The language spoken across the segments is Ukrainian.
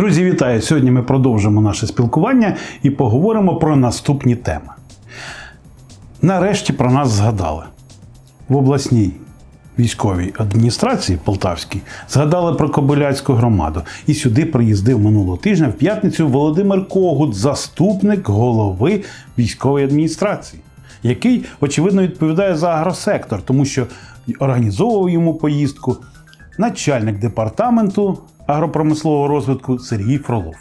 Друзі, вітаю! Сьогодні ми продовжимо наше спілкування і поговоримо про наступні теми. Нарешті про нас згадали. В обласній військовій адміністрації Полтавській згадали про Кобиляцьку громаду. І сюди приїздив минулого тижня в п'ятницю Володимир Когут, заступник голови військової адміністрації, який, очевидно, відповідає за агросектор, тому що організовував йому поїздку начальник департаменту агропромислового розвитку Сергій Фролов.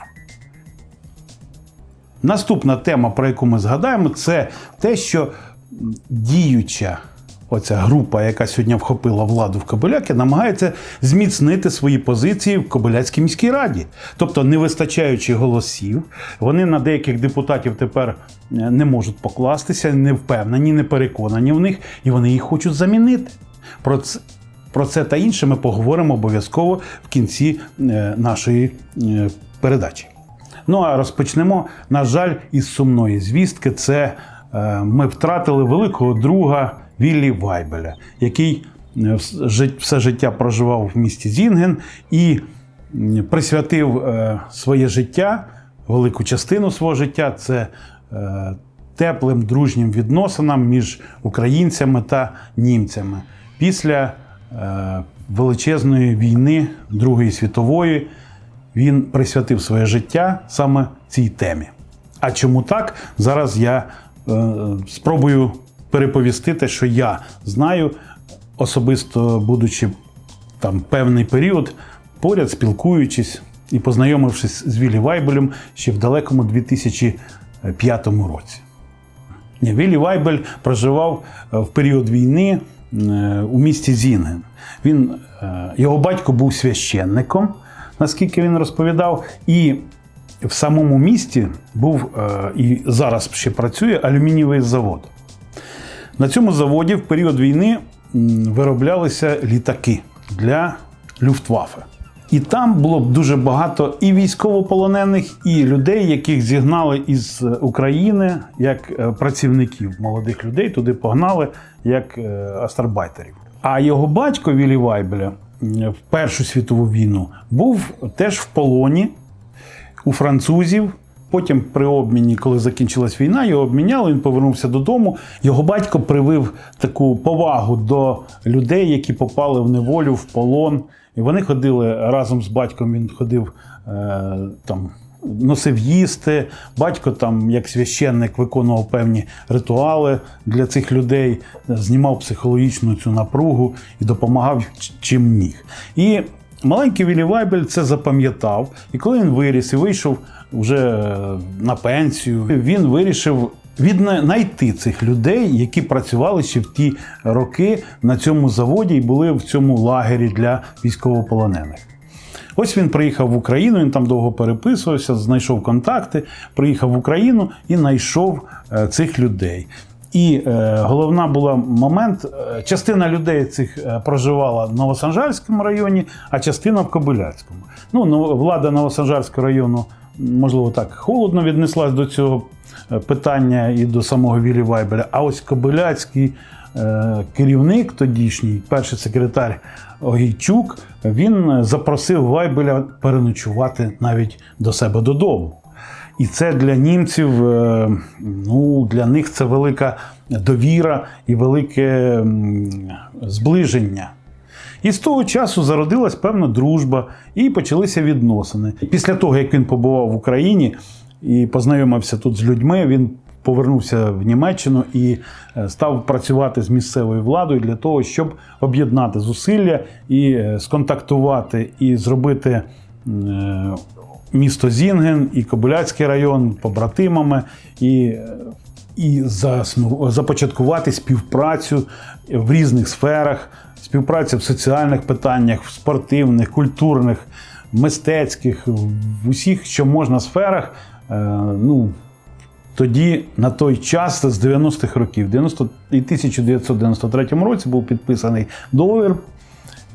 Наступна тема, про яку ми згадаємо, це те, що діюча оця група, яка сьогодні вхопила владу в Кобиляки, намагається зміцнити свої позиції в Кобиляцькій міській раді. Тобто, не вистачаючи голосів, вони на деяких депутатів тепер е, не можуть покластися, не впевнені, не переконані в них, і вони їх хочуть замінити. Про це, про це та інше ми поговоримо обов'язково в кінці е, нашої е, передачі. Ну а розпочнемо, на жаль, із сумної звістки. Це е, ми втратили великого друга Віллі Вайбеля, який все життя проживав в місті Зінген і присвятив своє життя, велику частину свого життя. Це теплим дружнім відносинам між українцями та німцями після величезної війни Другої світової він присвятив своє життя саме цій темі. А чому так? Зараз я е, спробую переповісти те, що я знаю, особисто будучи там певний період, поряд спілкуючись і познайомившись з Віллі Вайбелем ще в далекому 2005 році. Ні, Віллі Вайбель проживав е, в період війни е, у місті Зінген. Він, е, його батько був священником, наскільки він розповідав, і в самому місті був е, і зараз ще працює алюмінієвий завод. На цьому заводі в період війни вироблялися літаки для Люфтваффе. І там було б дуже багато і військовополонених, і людей, яких зігнали із України як е, працівників молодих людей, туди погнали як е, астарбайтерів. А його батько Вілі Вайбеля в Першу світову війну був теж в полоні у французів. Потім при обміні, коли закінчилась війна, його обміняли, він повернувся додому. Його батько привив таку повагу до людей, які попали в неволю, в полон. І вони ходили разом з батьком. Він ходив е, там. Носив їсти, батько там, як священник, виконував певні ритуали для цих людей, знімав психологічну цю напругу і допомагав чим міг. І маленький Віллі Вайбель це запам'ятав. І коли він виріс і вийшов вже на пенсію, він вирішив віднайти цих людей, які працювали ще в ті роки на цьому заводі і були в цьому лагері для військовополонених. Ось він приїхав в Україну, він там довго переписувався, знайшов контакти, приїхав в Україну і знайшов е, цих людей. І е, головна була момент: е, частина людей цих е, проживала в Новосанжарському районі, а частина в Кобиляцькому. Ну, ну, влада Новосанжарського району, можливо, так холодно віднеслась до цього е, питання і до самого Віллі Вайбеля. А ось Кобиляцький е, керівник тодішній, перший секретар Огійчук, він запросив Вайбеля переночувати навіть до себе додому. І це для німців, е, ну, для них це велика довіра і велике зближення. І з того часу зародилась певна дружба і почалися відносини. Після того, як він побував в Україні і познайомився тут з людьми, він повернувся в Німеччину і е, став працювати з місцевою владою для того, щоб об'єднати зусилля і е, сконтактувати і зробити місто Зінген і Кобиляцький район побратимами, і, і започаткувати співпрацю в різних сферах, співпраця в соціальних питаннях, в спортивних, культурних, мистецьких, в усіх, що можна сферах. Е, Ну, тоді на той час з 90-х років, 90 і 1993 році був підписаний договір.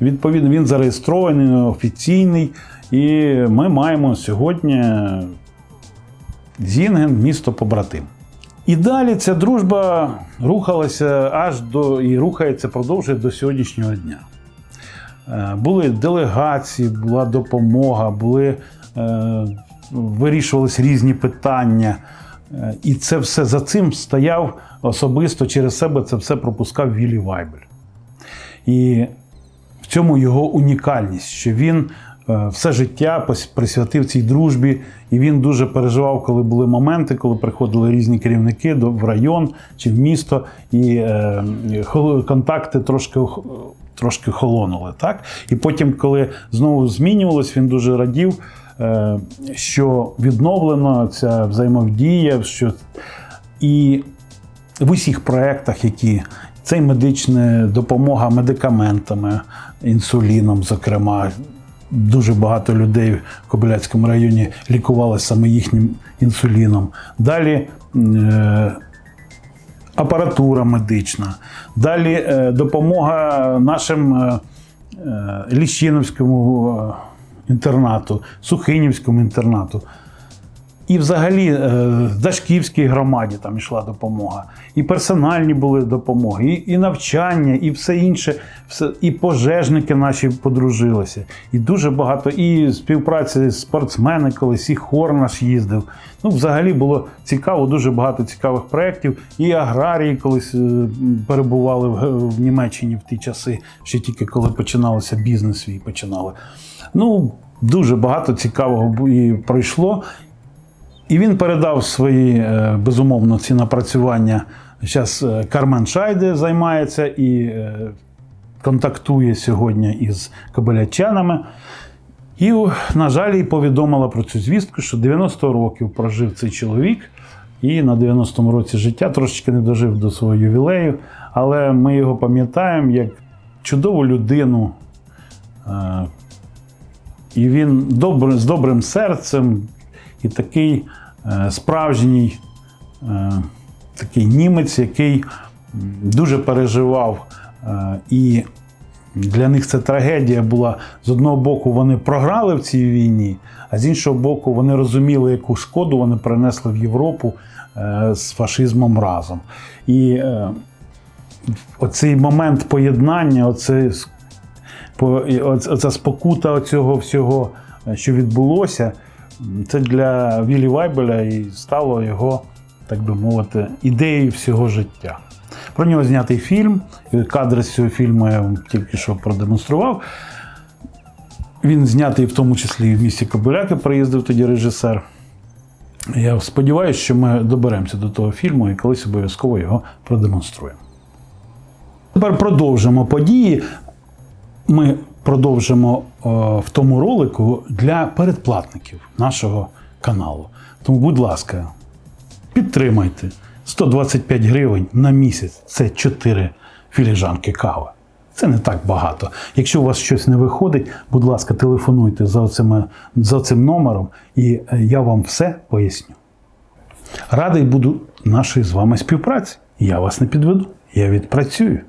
Відповідно, він зареєстрований, офіційний. І ми маємо сьогодні Зінген, місто побратим. І далі ця дружба рухалася аж до і рухається, продовжує до сьогоднішнього дня. Е, Були делегації, була допомога, були е, вирішувались різні питання. Е, І це все за цим стояв особисто через себе це все пропускав Віллі Вайбель. І в цьому його унікальність, що він все життя присвятив цій дружбі, і він дуже переживав, коли були моменти, коли приходили різні керівники в район чи в місто, і е, контакти трошки, трошки холонули. Так? І потім, коли знову змінювалось, він дуже радів, е, що відновлено ця взаємодія, що і в усіх проєктах, які це і медична допомога медикаментами, інсуліном, зокрема. Дуже багато людей в Кобиляцькому районі лікувалися саме їхнім інсуліном. Далі е, апаратура медична, далі е, допомога нашим е, Ліщиновському інтернату, Сухинівському інтернату. І взагалі е, Дашківській громаді там йшла допомога, і персональні були допомоги, і, і навчання, і все інше, все, і пожежники наші подружилися. І дуже багато, і співпраці з спортсмени колись, і хор наш їздив. Ну, взагалі було цікаво, дуже багато цікавих проєктів. І аграрії колись е, перебували в, в Німеччині в ті часи, ще тільки коли починалося бізнес свій починали. Ну, дуже багато цікавого і пройшло. І він передав свої, е, безумовно, ці напрацювання. Зараз Кармен Шайде займається і е, контактує сьогодні із кобилячанами. І, на жаль, їй повідомила про цю звістку, що 90 років прожив цей чоловік, і на 90-му році життя трошечки не дожив до свого ювілею. Але ми його пам'ятаємо як чудову людину. Е, І він добр, з добрим серцем, і такий е, справжній е, такий німець, який дуже переживав. Е, і для них це трагедія була. З одного боку, вони програли в цій війні, а з іншого боку, вони розуміли, яку шкоду вони принесли в Європу з фашизмом разом. І оцей момент поєднання, оцей с- по- і оц- оця спокута цього всього, що відбулося, це для Віллі Вайбеля і стало його, так би мовити, ідеєю всього життя. Про нього знятий фільм. Кадри з цього фільму я вам тільки що продемонстрував. Він знятий в тому числі і в місті Кобиляки, приїздив тоді режисер. Я сподіваюся, що ми доберемося до того фільму і колись обов'язково його продемонструємо. Тепер продовжимо події. Ми продовжимо е, в тому ролику для передплатників нашого каналу. Тому, будь ласка, підтримайте 125 гривень на місяць це 4 філіжанки кави. Це не так багато. Якщо у вас щось не виходить, будь ласка, телефонуйте за, оцими, за цим номером, і е, я вам все поясню. Радий буду нашої з вами співпраці. Я вас не підведу, я відпрацюю.